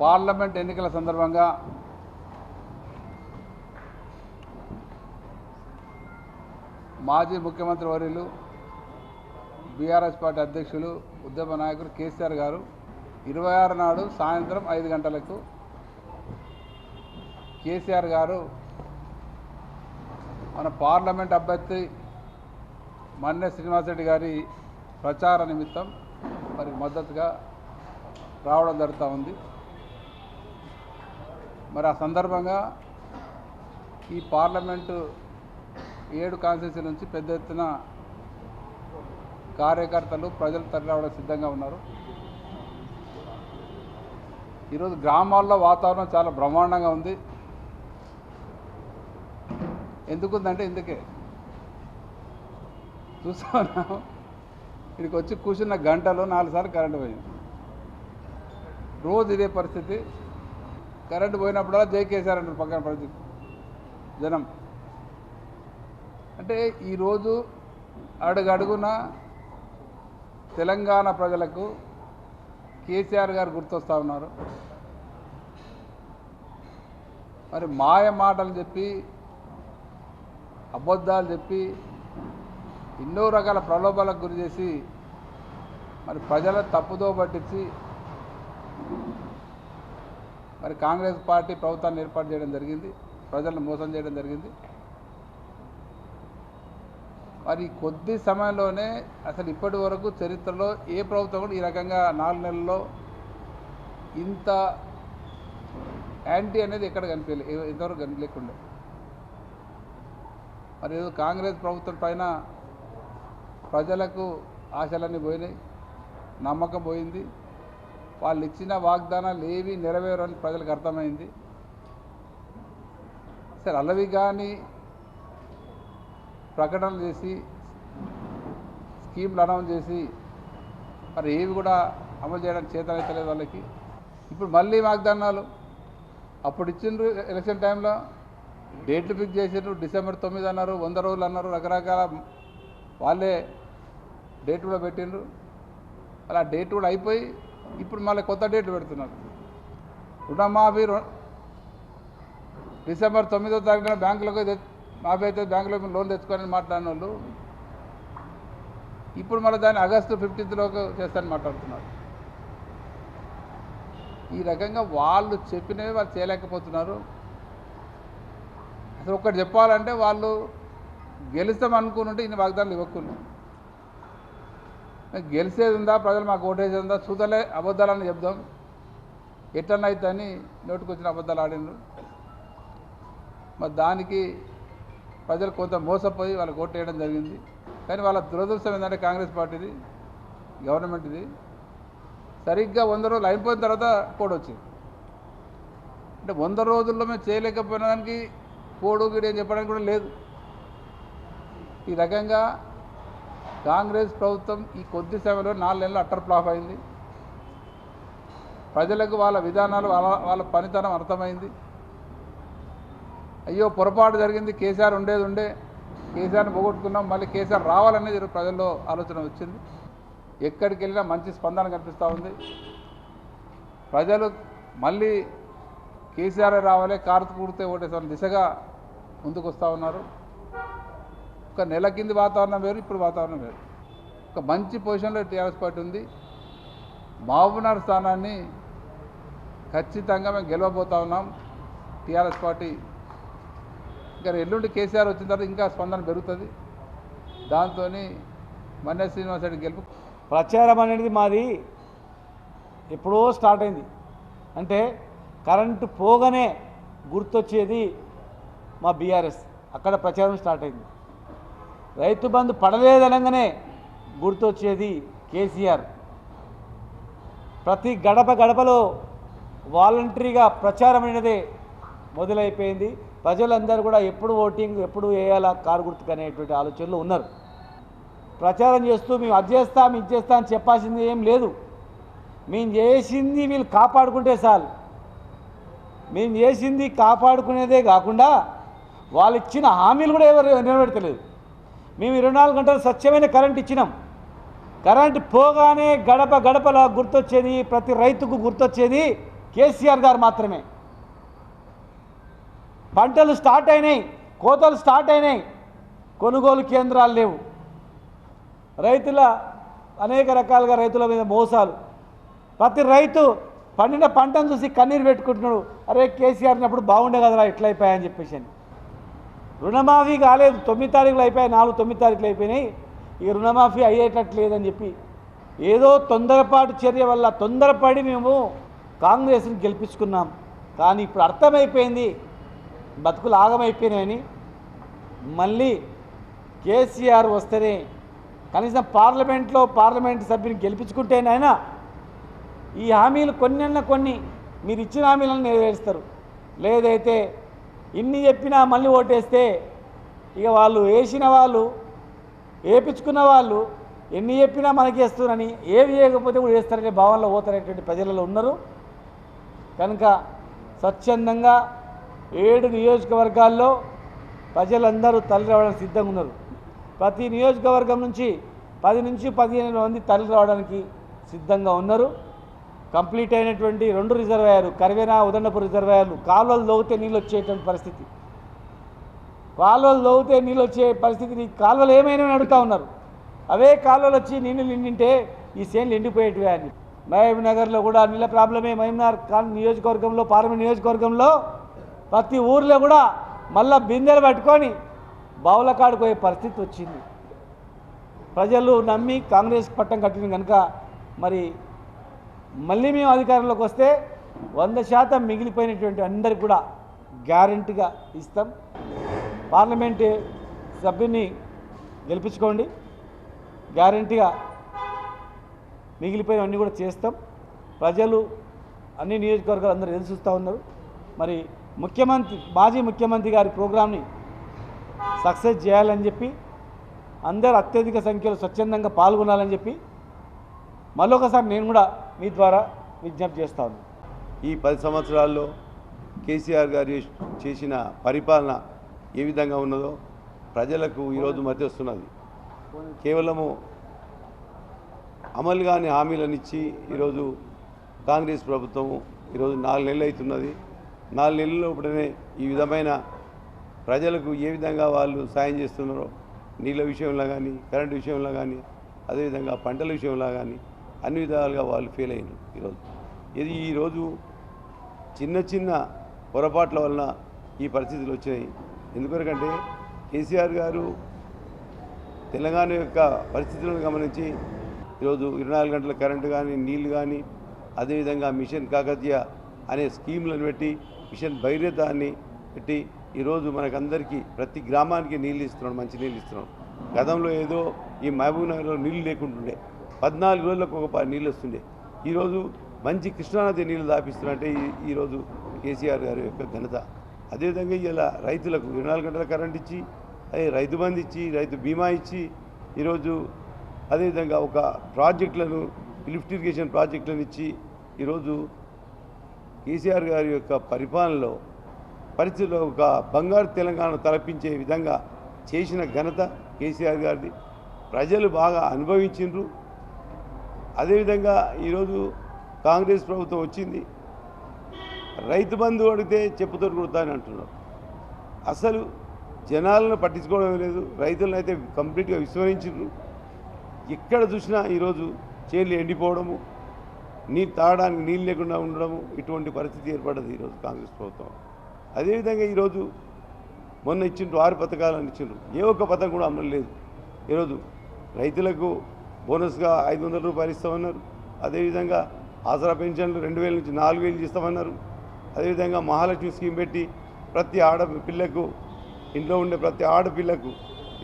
Parliament ఎన్నికల సందర్భంగా మాజీ ముఖ్యమంత్రి వర్యులు బీఆర్ఎస్ పార్టీ అధ్యక్షులు ఉద్యమ నాయకులు కేసీఆర్ గారు ఇరవై ఆరు నాడు సాయంత్రం ఐదు గంటలకు కేసీఆర్ గారు మన పార్లమెంట్ అభ్యర్థి మన్నె శ్రీనివాసరెడ్డి గారి ప్రచార నిమిత్తం మరి మద్దతుగా రావడం జరుగుతూ ఉంది. మరి ఆ సందర్భంగా ఈ పార్లమెంటు ఏడు కాన్స్టిట్యూన్సీ నుంచి పెద్ద ఎత్తున కార్యకర్తలు ప్రజలు తరలిరావడం సిద్ధంగా ఉన్నారు. ఈరోజు గ్రామాల్లో వాతావరణం చాలా బ్రహ్మాండంగా ఉంది. ఎందుకుందంటే ఇందుకే. చూస్తా ఉన్నాం ఇక్కడికి వచ్చి కూర్చున్న గంటలో నాలుగు సార్లు కరెంటు పోయింది. రోజు ఇదే పరిస్థితి. కరెంటు పోయినప్పుడల్లా జై కేసీఆర్ అంటారు పక్కన ప్రతి జనం. అంటే ఈరోజు అడుగడుగున తెలంగాణ ప్రజలకు కేసీఆర్ గారు గుర్తొస్తూ ఉన్నారు. మరి మాయ మాటలు చెప్పి అబద్ధాలు చెప్పి ఎన్నో రకాల ప్రలోభాలకు గురి చేసి మరి ప్రజల తప్పుదో పట్టించి మరి కాంగ్రెస్ పార్టీ ప్రభుత్వాన్ని ఏర్పాటు చేయడం జరిగింది ప్రజలను మోసం చేయడం జరిగింది. మరి కొద్ది సమయంలోనే అసలు ఇప్పటి వరకు చరిత్రలో ఏ ప్రభుత్వం కూడా ఈ రకంగా నాలుగు నెలల్లో ఇంత యాంటీ అనేది ఎక్కడ కనిపించలే ఇంతవరకు కనిపించకుండా మరి ఏదో కాంగ్రెస్ ప్రభుత్వం పైన ప్రజలకు ఆశలన్నీ పోయినాయి నమ్మకం పోయింది. వాళ్ళు ఇచ్చిన వాగ్దానాలు ఏవి నెరవేరని ప్రజలకు అర్థమైంది. సరే అలవి కానీ ప్రకటనలు చేసి స్కీమ్లు అనౌన్స్ చేసి మరి ఏవి కూడా అమలు చేయడానికి చేతనైతలేదు వాళ్ళకి. ఇప్పుడు మళ్ళీ వాగ్దానాలు. అప్పుడు ఇచ్చిండ్రు ఎలక్షన్ టైంలో డేట్లు ఫిక్స్ చేసిండ్రు. డిసెంబర్ తొమ్మిది అన్నారు వంద రోజులు అన్నారు రకరకాల వాళ్ళే డేట్ కూడా పెట్టిండ్రు. అలా డేట్ కూడా అయిపోయి ఇప్పుడు మళ్ళీ కొత్త డేట్లు పెడుతున్నారు. రుణమాఫీ డిసెంబర్ తొమ్మిదో తారీఖున బ్యాంకులకు మాఫీ అయితే బ్యాంకులో లోన్ తెచ్చుకోవాలని మాట్లాడిన వాళ్ళు ఇప్పుడు మళ్ళీ దాన్ని ఆగస్టు ఫిఫ్టీన్త్లోకి చేస్తారని మాట్లాడుతున్నారు. ఈ రకంగా వాళ్ళు చెప్పినవి వాళ్ళు చేయలేకపోతున్నారు. అసలు ఒక్కటి చెప్పాలంటే వాళ్ళు గెలుస్తామనుకుని ఉంటే ఇన్ని వాగ్దానాలు ఇవ్వకుండా గెలిచేది ఉందా ప్రజలు మాకు ఓటేసేది ఉందా చూతలే అబద్ధాలని చెప్దాం. ఎట్లన్నా అయితే అని నోటికొచ్చిన అబద్ధాలు ఆడిండ్రు. మరి దానికి ప్రజలు కొంత మోసపోయి వాళ్ళకి ఓటు వేయడం జరిగింది. కానీ వాళ్ళ దురదృష్టం ఏంటంటే కాంగ్రెస్ పార్టీది గవర్నమెంట్ది. సరిగ్గా వంద రోజులు అయిపోయిన తర్వాత కోడ్ వచ్చింది. అంటే వంద రోజుల్లో మేము చేయలేకపోయిన దానికి కోడు గిడి అని చెప్పడానికి కూడా లేదు. ఈ రకంగా కాంగ్రెస్ ప్రభుత్వం ఈ కొద్ది సమయంలో నాలుగు నెలలు అట్టర్ ఫ్లాప్ అయింది. ప్రజలకు వాళ్ళ విధానాలు వాళ్ళ వాళ్ళ పనితనం అర్థమైంది. అయ్యో పొరపాటు జరిగింది కేసీఆర్ ఉండేది ఉండే కేసీఆర్ని పోగొట్టుకున్నాం మళ్ళీ కేసీఆర్ రావాలనేది ప్రజల్లో ఆలోచన వచ్చింది. ఎక్కడికి వెళ్ళినా మంచి స్పందన కనిపిస్తూ ఉంది. ప్రజలు మళ్ళీ కేసీఆర్ రావాలి కార్తీ కూడితే ఓటేసారి దిశగా ముందుకు వస్తూ ఉన్నారు. ఒక నెల కింది వాతావరణం వేరు ఇప్పుడు వాతావరణం వేరు. ఒక మంచి పొజిషన్లో టీఆర్ఎస్ పార్టీ ఉంది. మహబూబ్నగర్ స్థానాన్ని ఖచ్చితంగా మేము గెలవబోతా ఉన్నాం. టీఆర్ఎస్ పార్టీ ఇంకా ఎల్లుండి కేసీఆర్ వచ్చిన తర్వాత ఇంకా స్పందన పెరుగుతుంది. దాంతో మన్య శ్రీనివాసరెడ్డి గెలుపు. ప్రచారం అనేది మాది ఎప్పుడో స్టార్ట్ అయింది. అంటే కరెంటు పోగానే గుర్తొచ్చేది మా బీఆర్ఎస్. అక్కడ ప్రచారం స్టార్ట్ అయింది. రైతు బంధు పడలేదనగానే గుర్తొచ్చేది కేసీఆర్. ప్రతి గడప గడపలో వాలంటరీగా ప్రచారం అనేది మొదలైపోయింది. ప్రజలందరూ కూడా ఎప్పుడు ఓటింగ్ ఎప్పుడు వేయాలా కారు గుర్తుకు అనేటువంటి ఆలోచనలు ఉన్నారు. ప్రచారం చేస్తూ మేము అది చేస్తాం ఇది చేస్తాం అని చెప్పాల్సింది ఏం లేదు. మేము చేసింది వీళ్ళు కాపాడుకుంటే చాలు. మేము చేసింది కాపాడుకునేదే కాకుండా వాళ్ళు ఇచ్చిన హామీలు కూడా ఎవరు నెరవేర్తలేదు మేము ఇరవై నాలుగు గంటలు స్వచ్ఛమైన కరెంట్ ఇచ్చినాం. కరెంట్ పోగానే గడప గడపలా గుర్తొచ్చేది ప్రతి రైతుకు గుర్తొచ్చేది కేసీఆర్ గారు మాత్రమే. పంటలు స్టార్ట్ అయినాయి కోతలు స్టార్ట్ అయినాయి కొనుగోలు కేంద్రాలు లేవు. రైతుల అనేక రకాలుగా రైతుల మీద మోసాలు. ప్రతి రైతు పండిన పంటను చూసి కన్నీరు పెట్టుకుంటున్నాడు. అరే కేసీఆర్ అప్పుడు బాగుండే కదరా ఇట్లా అని చెప్పేసి అని. రుణమాఫీ కాలేదు. తొమ్మిది తారీఖులు అయిపోయాయి. నాలుగు తొమ్మిది తారీఖులు అయిపోయినాయి. ఈ రుణమాఫీ అయ్యేటట్టు లేదని చెప్పి ఏదో తొందరపాటు చర్య వల్ల తొందరపడి మేము కాంగ్రెస్ని గెలిపించుకున్నాం. కానీ ఇప్పుడు అర్థమైపోయింది. బతుకులు ఆగమైపోయినాయని. మళ్ళీ కేసీఆర్ వస్తేనే కనీసం పార్లమెంట్లో పార్లమెంట్ సభ్యుని గెలిపించుకుంటేనైనా ఈ హామీలు కొన్నెన్న కొన్ని మీరు ఇచ్చిన హామీలను నెరవేరుస్తారు. లేదైతే ఇన్ని చెప్పినా మళ్ళీ ఓటేస్తే ఇక వాళ్ళు వేసిన వాళ్ళు వేపించుకున్న వాళ్ళు ఎన్ని చెప్పినా మనకి వేస్తున్నారని ఏవి చేయకపోతే కూడా వేస్తారనే భావనలో పోతారనేటువంటి ప్రజలలో ఉన్నారు. కనుక స్వచ్ఛందంగా ఏడు నియోజకవర్గాల్లో ప్రజలందరూ తల్లి రావడానికి సిద్ధంగా ఉన్నారు. ప్రతి నియోజకవర్గం నుంచి పది నుంచి పదిహేను మంది తల్లి రావడానికి సిద్ధంగా ఉన్నారు. కంప్లీట్ అయినటువంటి రెండు రిజర్వాయర్లు కరివేనా ఉదండపూర్ రిజర్వాయర్లు కాలువలు లోగితే నీళ్ళు వచ్చేటువంటి పరిస్థితి. కాలువలు లోగితే నీళ్ళు వచ్చే పరిస్థితిని కాలువలు ఏమైనా అడుగుతా ఉన్నారు. అవే కాలువలు వచ్చి నీళ్ళు నిండింటే ఈ సేన్లు ఎండిపోయేటివే అని. మహబూబ్ నగర్లో కూడా నీళ్ళ ప్రాబ్లమే. మహబూబ్నగర్ కాన్ నియోజకవర్గంలో పార్లమెంట్ నియోజకవర్గంలో ప్రతి ఊర్లో కూడా మళ్ళా బిందెలు పట్టుకొని బావుల కాడికి పోయే పరిస్థితి వచ్చింది. ప్రజలు నమ్మి కాంగ్రెస్ పట్టం కట్టిన కనుక మరి మళ్ళీ మేము అధికారంలోకి వస్తే వంద శాతం మిగిలిపోయినటువంటి అందరికి కూడా గ్యారంటీగా ఇస్తాం. పార్లమెంట్ సభ్యుని గెలిపించుకోండి. గ్యారంటీగా మిగిలిపోయినవన్నీ కూడా చేస్తాం. ప్రజలు అన్ని నియోజకవర్గాలు అందరూ ఎదురు చూస్తూ ఉన్నారు. మరి ముఖ్యమంత్రి మాజీ ముఖ్యమంత్రి గారి ప్రోగ్రామ్ని సక్సెస్ చేయాలని చెప్పి అందరూ అత్యధిక సంఖ్యలో స్వచ్ఛందంగా పాల్గొనాలని చెప్పి మరొకసారి నేను కూడా మీ ద్వారా విజ్ఞప్తి చేస్తాను. ఈ పది సంవత్సరాల్లో కేసీఆర్ గారు చేసిన పరిపాలన ఏ విధంగా ఉన్నదో ప్రజలకు ఈరోజు మధ్య వస్తున్నది. కేవలము అమలు కాని హామీలను ఇచ్చి ఈరోజు కాంగ్రెస్ ప్రభుత్వము ఈరోజు నాలుగు నెలలు అవుతున్నది నాలుగు నెలల లోపలనే ఈ విధమైన ప్రజలకు ఏ విధంగా వాళ్ళు సాయం చేస్తున్నారో నీళ్ళ విషయంలో కానీ కరెంటు విషయంలో కానీ అదేవిధంగా పంటల విషయంలో కానీ అన్ని విధాలుగా వాళ్ళు ఫెయిల్ అయినారు ఈరోజు. ఇది ఈరోజు చిన్న చిన్న పొరపాట్ల వలన ఈ పరిస్థితులు వచ్చినాయి. ఎందుకంటే కేసీఆర్ గారు తెలంగాణ యొక్క పరిస్థితులను గమనించి ఈరోజు ఇరవై నాలుగు గంటల కరెంటు కానీ నీళ్ళు కానీ అదేవిధంగా మిషన్ కాకతీయ అనే స్కీమ్లను పెట్టి మిషన్ భైర్యత అని పెట్టి ఈరోజు మనకందరికీ ప్రతి గ్రామానికి నీళ్ళు ఇస్తున్నాడు మంచి నీళ్ళు ఇస్తున్నాడు. గతంలో ఏదో ఈ మహబూబ్ నగర్లో నీళ్ళు లేకుంటుండే. పద్నాలుగు రోజులకు ఒక పది నీళ్ళు వస్తుండే. ఈరోజు మంచి కృష్ణానది నీళ్ళు దాపిస్తున్నారంటే ఈరోజు కేసీఆర్ గారి యొక్క ఘనత. అదేవిధంగా ఇలా రైతులకు ఇరవై నాలుగు గంటల కరెంట్ ఇచ్చి రైతు బంధు ఇచ్చి రైతు బీమా ఇచ్చి ఈరోజు అదేవిధంగా ఒక ప్రాజెక్టులను లిఫ్ట్ ఇరిగేషన్ ప్రాజెక్టులను ఇచ్చి ఈరోజు కేసీఆర్ గారి యొక్క పరిపాలనలో పరిస్థితుల్లో ఒక బంగారు తెలంగాణ తలపించే విధంగా చేసిన ఘనత కేసీఆర్ గారిది. ప్రజలు బాగా అనుభవించిండ్రు. అదేవిధంగా ఈరోజు కాంగ్రెస్ ప్రభుత్వం వచ్చింది. రైతు బంధు అడిగితే చెప్పుతో కొడతానని అంటున్నారు. అసలు జనాలను పట్టించుకోవడం లేదు. రైతులను అయితే కంప్లీట్గా విస్మరించారు ఎక్కడ చూసినా ఈరోజు చేలు ఎండిపోవడము నీళ్ళు తాగడానికి నీళ్ళు లేకుండా ఉండడము ఇటువంటి పరిస్థితి ఏర్పడ్డది ఈరోజు కాంగ్రెస్ ప్రభుత్వం. అదేవిధంగా ఈరోజు మొన్న ఇచ్చిండ్రు ఆరు పథకాలను ఇచ్చిండ్రు. ఏ ఒక్క పథకం కూడా అమలు లేదు. ఈరోజు రైతులకు బోనస్గా ఐదు వందల రూపాయలు ఇస్తామన్నారు. అదేవిధంగా ఆసరా పెన్షన్లు రెండు వేల నుంచి నాలుగు వేలు ఇస్తామన్నారు. అదేవిధంగా మహాలక్ష్మి స్కీమ్ పెట్టి ప్రతి ఆడ పిల్లకు ఇంట్లో ఉండే ప్రతి ఆడపిల్లకు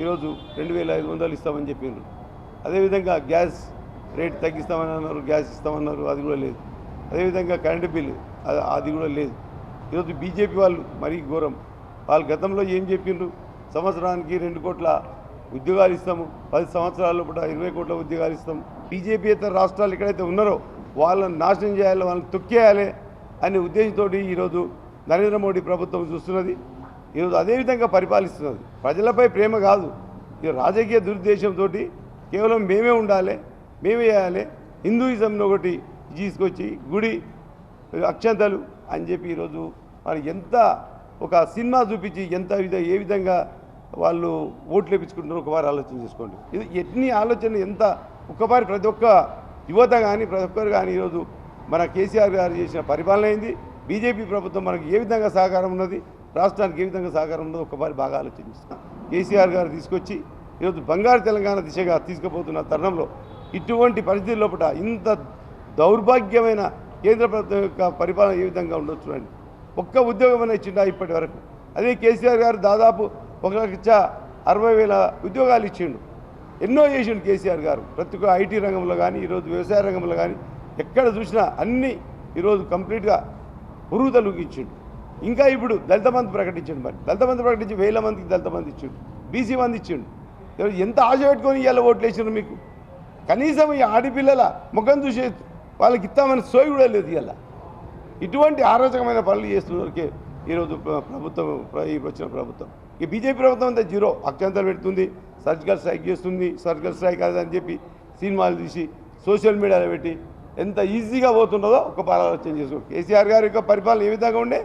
ఈరోజు రెండు వేల ఐదు వందలు ఇస్తామని చెప్పిండ్రు అదేవిధంగా గ్యాస్ రేట్ తగ్గిస్తామని అన్నారు గ్యాస్ ఇస్తామన్నారు అది కూడా లేదు. అదేవిధంగా కరెంటు బిల్లు అది- అది కూడా లేదు. ఈరోజు బీజేపీ వాళ్ళు మరీ ఘోరం. వాళ్ళు గతంలో ఏం చెప్పిండ్రు సంవత్సరానికి రెండు కోట్ల ఉద్యోగాలు ఇస్తాము. పది సంవత్సరాల పూట ఇరవై కోట్ల ఉద్యోగాలు ఇస్తాం బీజేపీ ఇతర రాష్ట్రాలు ఎక్కడైతే ఉన్నారో వాళ్ళని నాశనం చేయాలి వాళ్ళని తొక్కేయాలి అనే ఉద్దేశంతో ఈరోజు నరేంద్ర మోడీ ప్రభుత్వం చూస్తున్నది. ఈరోజు అదేవిధంగా పరిపాలిస్తున్నది. ప్రజలపై ప్రేమ కాదు. ఈ రాజకీయ దురుద్దేశంతో కేవలం మేమే ఉండాలి మేమే చేయాలి. హిందూయిజంను ఒకటి తీసుకొచ్చి గుడి అక్షంతలు అని చెప్పి ఈరోజు మరి ఎంత ఒక సినిమా చూపించి ఎంత విధ ఏ విధంగా వాళ్ళు ఓట్లు వేపించుకుంటారు ఒకవారు ఆలోచన చేసుకోండి. ఇది ఎన్ని ఆలోచన ఎంత ఒక్కవారి ప్రతి ఒక్క యువత కానీ ప్రతి ఒక్కరు కానీ ఈరోజు మన కేసీఆర్ గారు చేసిన పరిపాలన అయింది బీజేపీ ప్రభుత్వం మనకు ఏ విధంగా సహకారం ఉన్నది? రాష్ట్రానికి ఏ విధంగా సహకారం ఉన్నది? ఒక్కవారి బాగా ఆలోచించాం కేసీఆర్ గారు తీసుకొచ్చి ఈరోజు బంగారు తెలంగాణ దిశగా తీసుకుపోతున్న తరుణంలో ఇటువంటి పరిస్థితి లోపల ఇంత దౌర్భాగ్యమైన కేంద్ర ప్రభుత్వం యొక్క పరిపాలన ఏ విధంగా ఉండొచ్చు అండి ఒక్క ఉద్యోగమైన ఇచ్చిండా ఇప్పటి వరకు? అదే కేసీఆర్ గారు దాదాపు ఒక లక్ష అరవై వేల ఉద్యోగాలు ఇచ్చిండు. ఎన్నో చేసిండు కేసీఆర్ గారు. ప్రతి ఒక్క ఐటీ రంగంలో కానీ ఈరోజు వ్యవసాయ రంగంలో కానీ ఎక్కడ చూసినా అన్నీ ఈరోజు కంప్లీట్గా పురుగుతలు ఇచ్చిండు. ఇంకా ఇప్పుడు దళిత మంది ప్రకటించండు మరి. దళిత మంది ప్రకటించి వేల మందికి దళిత మంది ఇచ్చిండు. బీసీ మంది ఇచ్చిండు. ఎంత ఆశ పెట్టుకొని ఇవాళ ఓట్లు వేసిండ్రు మీకు? కనీసం ఈ ఆడపిల్లల ముఖం చూసే వాళ్ళకి ఇస్తామని సోయి కూడా లేదు ఇవాళ ఇటువంటి ఆరోచకమైన పనులు చేస్తున్నకే ఈరోజు ప్రభుత్వం ఈ వచ్చిన ప్రభుత్వం. ఈ బీజేపీ ప్రభుత్వం అంతా జీరో. అక్షంతలు పెడుతుంది సర్జికల్ స్ట్రైక్ చేస్తుంది సర్జికల్ స్ట్రైక్ కాదని అని చెప్పి సినిమాలు తీసి సోషల్ మీడియాలో పెట్టి ఎంత ఈజీగా పోతుండదో ఒక ఆలోచన చేసుకో. కేసీఆర్ గారి యొక్క పరిపాలన ఏ విధంగా ఉండే?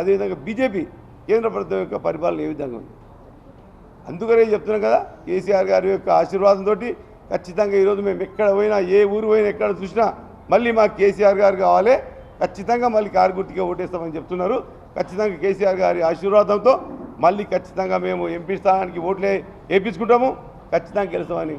అదేవిధంగా బీజేపీ కేంద్ర ప్రభుత్వం యొక్క పరిపాలన ఏ విధంగా ఉంది? అందుకనే చెప్తున్నాం కదా కేసీఆర్ గారి యొక్క ఆశీర్వాదంతో ఖచ్చితంగా ఈరోజు మేము ఎక్కడ పోయినా ఏ ఊరు పోయినా ఎక్కడ చూసినా మళ్ళీ మాకు కేసీఆర్ గారు కావాలి. ఖచ్చితంగా మళ్ళీ కారు గుర్తుగా ఓటేస్తామని చెప్తున్నారు. ఖచ్చితంగా కేసీఆర్ గారి ఆశీర్వాదంతో మళ్ళీ ఖచ్చితంగా మేము ఎంపీ స్థానానికి ఓట్లే వేయించుకుంటాము ఖచ్చితంగా గెలుస్తామని